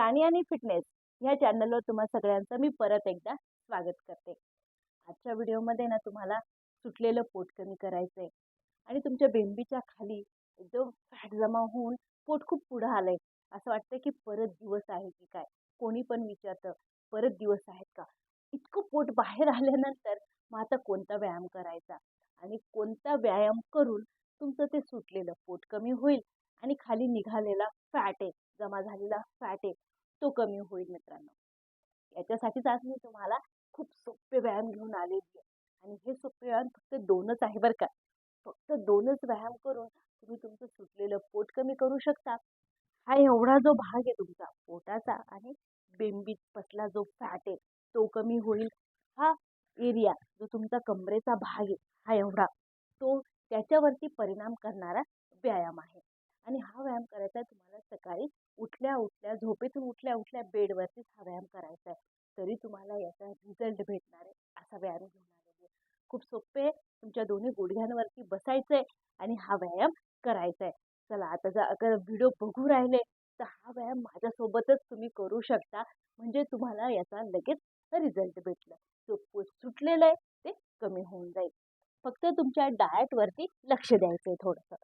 प्राणी आणि फिटनेस ह्या चॅनलवर तुम्हा सगळ्यांचं मी परत एकदा स्वागत करते. आजच्या व्हिडिओमध्ये ना तुम्हाला सुटलेलं पोट कमी करायचं आहे आणि तुमच्या बेंबीच्या खाली एकदम फॅट जमा होऊन पोट खूप पुढं आलं आहे असं वाटतं की परत दिवस आहे की काय? कोणी पण विचारतं परत दिवस आहेत का? इतकं पोट बाहेर आल्यानंतर मग आता कोणता व्यायाम करायचा? आणि कोणता व्यायाम करून तुमचं ते सुटलेलं पोट कमी होईल? आणि खाली निघालेला फॅट आहे जमा झालेला फॅट आहे तो कमी होईल मित्रांनो. याच्यासाठीच आज मी तुम्हाला खूप सोपे व्यायाम घेऊन आलेली आहे. आणि हे सोपे व्यायाम फक्त दोनच आहे बरं का. फक्त दोनच व्यायाम करून तुम्ही तुमचं सुटलेलं पोट कमी करू शकता. हा एवढा जो भाग आहे तुमचा पोटाचा आणि बेंबीत पसला जो फॅट आहे तो कमी होईल. हा एरिया जो तुमचा कमरेचा भाग आहे हा एवढा तो त्याच्यावरती परिणाम करणारा व्यायाम आहे. आणि हा व्यायाम करायचा आहे तुम्हाला सकाळी उठल्या उठल्या झोपेतून उठल्या उठल्या बेडवरतीच हा व्यायाम करायचा आहे. तरी तुम्हाला याचा रिझल्ट भेटणार आहे असा व्यायाम घेऊन आलेली आहे. खूप सोपे आहे तुमच्या दोन्ही गुडघ्यांवरती बसायचं आहे आणि हा व्यायाम करायचा आहे. चला आता जर अगर व्हिडिओ बघू राहिले तर हा व्यायाम माझ्यासोबतच तुम्ही करू शकता. म्हणजे तुम्हाला याचा लगेच रिझल्ट भेटलं. जो पोट सुटलेलं आहे ते कमी होऊन जाईल. फक्त तुमच्या डाएटवरती लक्ष द्यायचं आहे थोडंसं.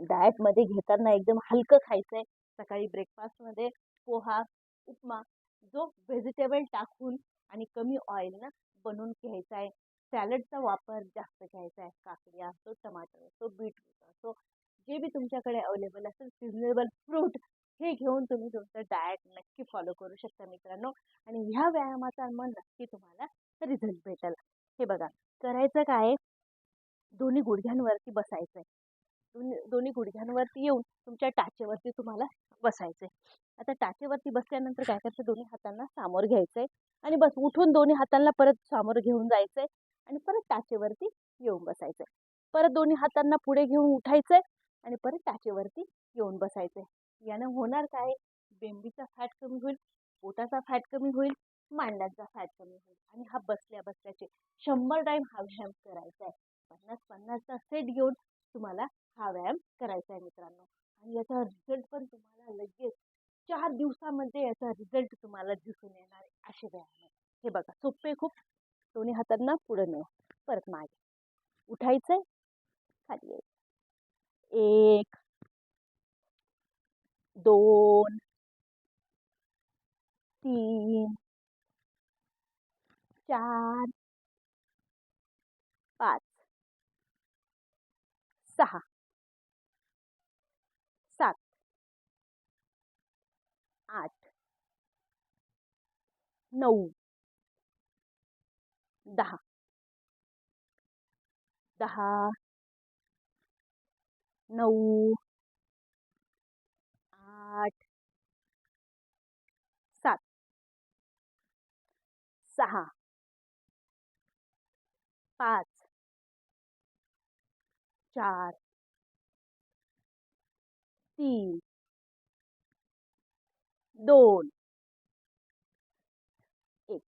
डाएटमध्ये घेताना एकदम हलकं खायचं आहे सकाळी ब्रेकफास्टमध्ये पोहा उपमा जो व्हेजिटेबल टाकून आणि कमी ऑइलनं बनवून घ्यायचा आहे सॅलडचा वापर जास्त घ्यायचा आहे काकडी असो टमाटर असो बीटरूट असो जे बी तुमच्याकडे अवेलेबल असेल सिजनेबल फ्रूट हे घेऊन तुम्ही तुमचं डाएट नक्की फॉलो करू शकता मित्रांनो. आणि ह्या व्यायामाचा मग नक्की तुम्हाला रिझल्ट भेटेल. हे बघा करायचं काय? दोन्ही गुडघ्यांवरती बसायचं आहे दोन्ही दोन्ही गुडघ्यांवरती येऊन तुमच्या टाचेवरती तुम्हाला बसायचं आहे आता टाचेवरती बसल्यानंतर काय करायचं दोन्ही हातांना सामोर घ्यायचं आहे आणि बस उठून दोन्ही हातांना परत सामोर घेऊन जायचं आहे आणि परत टाचेवरती येऊन बसायचं आहे परत दोन्ही हातांना पुढे घेऊन उठायचं आहे आणि परत टाचेवरती येऊन बसायचं आहे यानं होणार काय? बेंबीचा फॅट कमी होईल पोटाचा फॅट कमी होईल मांड्यांचा फॅट कमी होईल आणि हा बसल्या बसल्याचे शंभर टाईम हा व्यायाम करायचा आहे पन्नास पन्नासचा सेट घेऊन तुम्हाला हा व्यायाम करायचा आहे मित्रांनो. आणि याचा रिझल्ट पण तुम्हाला लगेच चार दिवसामध्ये याचा रिझल्ट तुम्हाला दिसून येणार असे व्यायाम आहे हे बघा सोपे खूप. दोन्ही हातांना पुढे नेऊ परत मागे. उठायचंय. खाली यायचं एक दोन तीन चार पाच. सहा. सात. आठ. नऊ. दहा. दहा. नऊ. आठ. सात. सहा. पाच. चार. तीन. दोन. एक.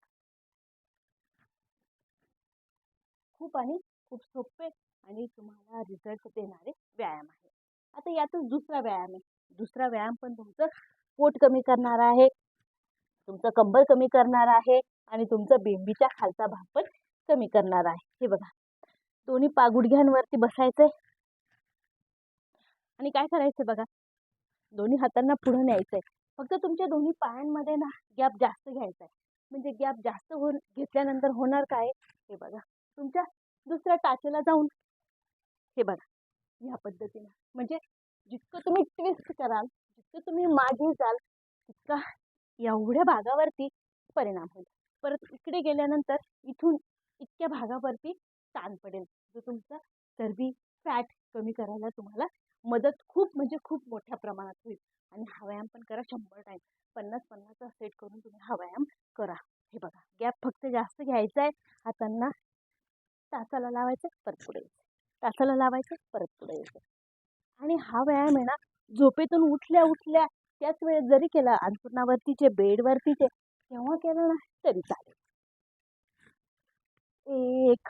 खूप आणि खूप सोपे आणि तुम्हाला रिझल्ट देणारे व्यायाम आहे. आता यातच दुसरा व्यायाम आहे. दुसरा व्यायाम पण तुमचं पोट कमी करणार आहे तुमचं कंबर कमी करणार आहे आणि तुमचा बेंबीच्या खालचा भाग पण कमी करणार आहे. हे बघा. दोन्ही पागुडघ्यांवरती बसायचंय. आणि काय करायचं बघा? दोन्ही हातांना पुढं न्यायचंय. फक्त तुमच्या दोन्ही पायांमध्ये ना गॅप जास्त घ्यायचा आहे म्हणजे गॅप जास्त हो घेतल्यानंतर होणार काय? हे बघा. तुमच्या दुसऱ्या टाचेला जाऊन हे बघा. ह्या पद्धतीनं. म्हणजे जितकं तुम्ही ट्विस्ट कराल जितकं तुम्ही मागे जाल तितका एवढ्या भागावरती परिणाम होईल. परत इकडे गेल्यानंतर इथून इतक्या भागावरती ताण पडेल. म्हणजे जो तुमचा चरबी फॅट कमी करायला तुम्हाला मदत खूप म्हणजे खूप मोठ्या प्रमाणात होईल. आणि हा व्यायाम पण करा शंभर टाईम पन्नास पन्नासचा सेट करून तुम्ही हा व्यायाम करा. हे बघा गॅप फक्त जास्त घ्यायचा आहे हातांना तासाला लावायचं परत पुढे यायचं. तासाला लावायचं परत पुढे यायचं. आणि हा व्यायाम आहे ना झोपेतून उठल्या उठल्या त्याच वेळेस जरी केला अन्नपूर्णावरतीचे बेडवरतीचे तेव्हा केलं ना तरी चालेल. एक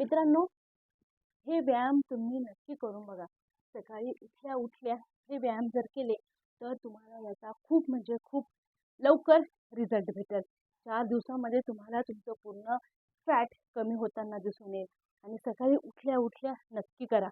मित्रांनो हे व्यायाम तुम्ही नक्की करून बघा. सकाळी उठल्या उठल्या हे व्यायाम जर केले तर तुम्हाला याचा खूप म्हणजे खूप लवकर रिझल्ट भेटेल. चार दिवसामध्ये तुम्हाला तुमचं पूर्ण फॅट कमी होताना दिसून येईल. आणि सकाळी उठल्या उठल्या नक्की करा.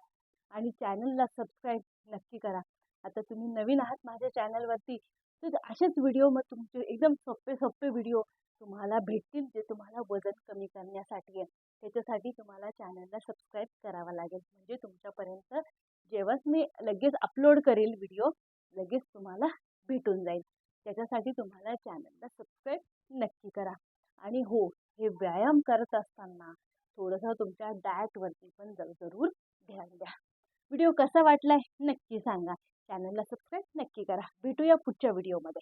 आणि चॅनलला सबस्क्राईब नक्की करा. आता तुम्ही नवीन आहात माझ्या चॅनलवरती तर असेच व्हिडिओ मग तुमचे एकदम सोपे सोपे व्हिडिओ तुम्हाला भेटतील जे तुम्हाला वजन कमी करण्यासाठी आहे. त्याच्यासाठी तुम्हाला चॅनलला सबस्क्राईब करावं लागेल. म्हणजे तुमच्यापर्यंत जेव्हाच मी लगेच अपलोड करेल व्हिडिओ लगेच तुम्हाला भेटून जाईल. त्याच्यासाठी तुम्हाला चॅनलला सबस्क्राईब नक्की करा. आणि हो हे व्यायाम करत असताना थोडंसं तुमच्या डाएटवरती पण जर जरूर ध्यान द्या. व्हिडिओ कसा वाटला आहे नक्की सांगा. चॅनलला सबस्क्राईब नक्की करा. भेटूया पुढच्या व्हिडिओमध्ये